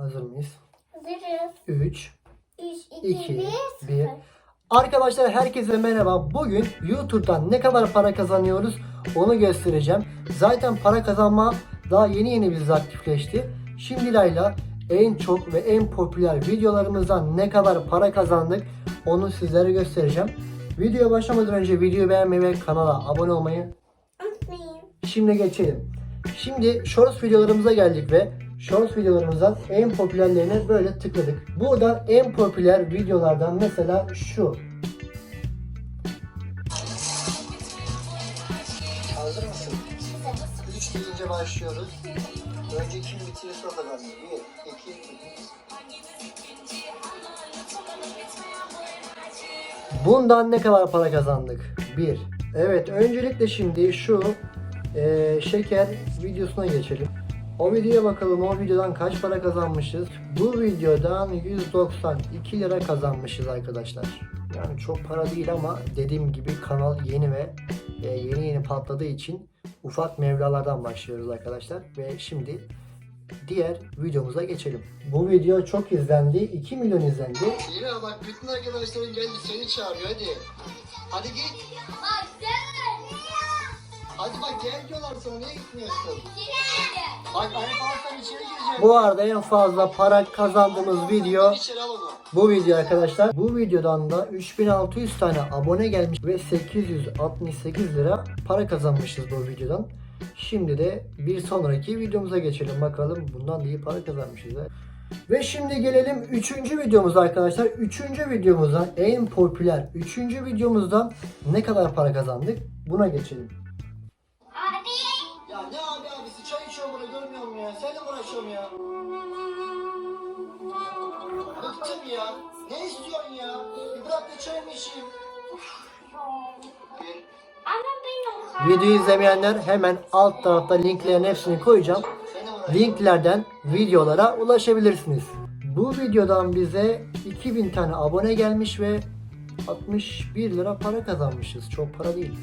Hazır mıyız? Hazırız. 3, 3, 2, 2, 1, 1. 0. Arkadaşlar herkese merhaba. Bugün YouTube'dan ne kadar para kazanıyoruz onu göstereceğim. Zaten para kazanma daha yeni yeni bizde aktifleşti. Şimdi Layla en çok ve en popüler videolarımızdan ne kadar para kazandık onu sizlere göstereceğim. Videoya başlamadan önce videoyu beğenmeyi ve kanala abone olmayı Unutmayın. Şimdi geçelim. Şimdi Shorts videolarımıza geldik ve Shorts videolarımızdan en popülerlerine böyle tıkladık. Burada en popüler videolardan mesela şu. Hazır mısın? Hazırız. 3 deyince başlıyoruz. Önce kim bitirirse o kazanıyor. 1, 2, 3. Bundan ne kadar para kazandık? 1. Evet öncelikle şimdi şu eee, şeker videosuna geçelim. O videoya bakalım o videodan kaç para kazanmışız. Bu videodan 192 lira kazanmışız arkadaşlar. Yani çok para değil ama dediğim gibi kanal yeni ve e, yeni yeni patladığı için ufak mevlalardan başlıyoruz arkadaşlar. Ve şimdi diğer videomuza geçelim. Bu video çok izlendi. 2 milyon izlendi. Yine bak bütün arkadaşların geldi seni çağırıyor hadi. Hadi git. Hadi bak gel diyorlar sana niye gitmiyorsun? Bak Ali Palas'tan içeri gireceğim. Bu arada en fazla para kazandığımız video İçeri al onu. bu video arkadaşlar. Bu videodan da 3600 tane abone gelmiş ve 868 lira para kazanmışız bu videodan. Şimdi de bir sonraki videomuza geçelim bakalım bundan da iyi para kazanmışız. ha. Ve şimdi gelelim 3. videomuza arkadaşlar. 3. videomuzdan en popüler 3. videomuzdan ne kadar para kazandık buna geçelim. Uğraşıyorum ya? Bıktım ya. Ne istiyorsun ya? Bir bırak da çay mı içeyim? Videoyu izlemeyenler hemen alt tarafta linklerin hepsini koyacağım. Linklerden videolara ulaşabilirsiniz. Bu videodan bize 2000 tane abone gelmiş ve 61 lira para kazanmışız. Çok para değil.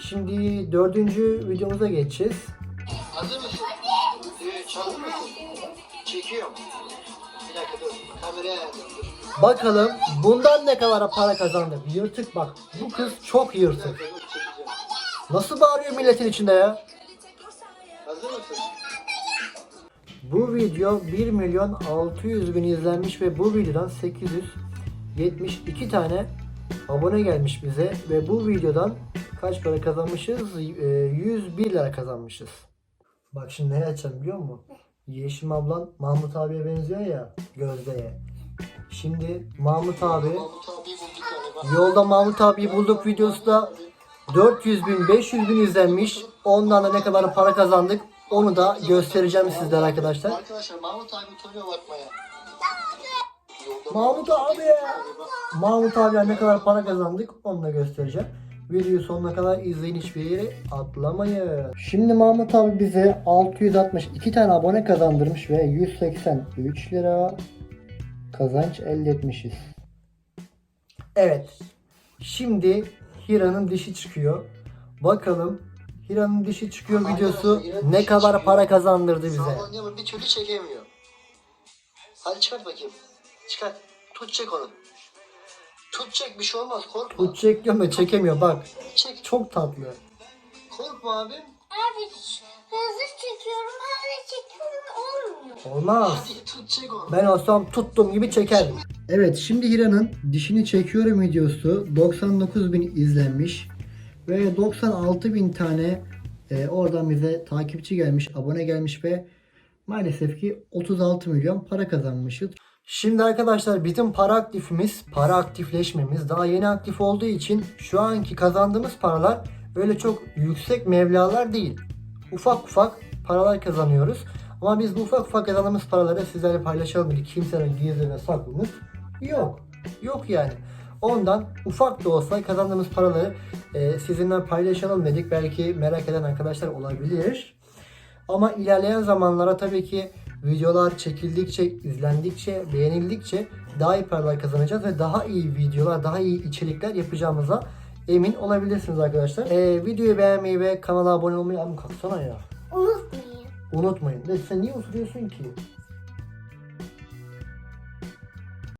Şimdi dördüncü videomuza geçeceğiz. Hazır mısın? Üç. Hazır mısın? Çekiyorum. Bir dakika dur. Kameraya ayarladım. Dur. Bakalım bundan ne kadar para kazandık. Yırtık bak. Bu kız çok Bir yırtık. dakika dur çekeceğim. Nasıl bağırıyor milletin içinde ya? Hazır mısın? Bu video 1 milyon 600 bin izlenmiş ve bu videodan 872 tane abone gelmiş bize ve bu videodan kaç para kazanmışız? Ee, 101 lira kazanmışız. Bak şimdi ne açacağım biliyor musun? Yeşim ablan Mahmut abiye benziyor ya Gözde'ye. Şimdi Mahmut abi yolda Mahmut abiyi bulduk videosu da 400 bin 500 bin izlenmiş. Ondan da ne kadar para kazandık onu da göstereceğim sizlere arkadaşlar. Arkadaşlar Mahmut abi utanıyor bakmaya. Mahmut abi. Mahmut abiye ne kadar para kazandık onu da göstereceğim. Videoyu sonuna kadar izleyin hiçbir yere atlamayın. Şimdi Mahmut abi bize 662 tane abone kazandırmış ve 183 lira kazanç elde etmişiz. Evet. Şimdi Hira'nın dişi çıkıyor. Bakalım Hira'nın dişi çıkıyor videosu ne kadar para kazandırdı bize. Sallanıyor bir türlü çekemiyor. Hadi çıkart bakayım. Çıkart. Tut çek onu. Tut çek bir şey olmaz korkma. Bu çekiyor da çekemiyor bak. Çek. Çok tatlı. Korkma abim. Abi hızlı çekiyorum. Hızlı çekiyorum. Olmuyor. Olmaz. Hadi tut çek onu. Ben olsam tuttuğum gibi çekerdim. Evet şimdi Hira'nın dişini çekiyorum videosu 99 bin izlenmiş. Ve 96 bin tane e, oradan bize takipçi gelmiş, abone gelmiş ve maalesef ki 36 milyon para kazanmışız. Şimdi arkadaşlar bizim para aktifimiz, para aktifleşmemiz daha yeni aktif olduğu için şu anki kazandığımız paralar öyle çok yüksek mevlalar değil. Ufak ufak paralar kazanıyoruz. Ama biz bu ufak ufak kazandığımız paraları sizlerle paylaşalım dedik. Kimsenin gizli ve saklımız yok. Yok yani. Ondan ufak da olsa kazandığımız paraları e, sizinle paylaşalım dedik. Belki merak eden arkadaşlar olabilir. Ama ilerleyen zamanlara tabii ki videolar çekildikçe, izlendikçe, beğenildikçe daha iyi paralar kazanacağız ve daha iyi videolar, daha iyi içerikler yapacağımıza emin olabilirsiniz arkadaşlar. E, videoyu beğenmeyi ve kanala abone olmayı... Abi kalksana ya. Unutmayın. Unutmayın. Sen niye oturuyorsun ki?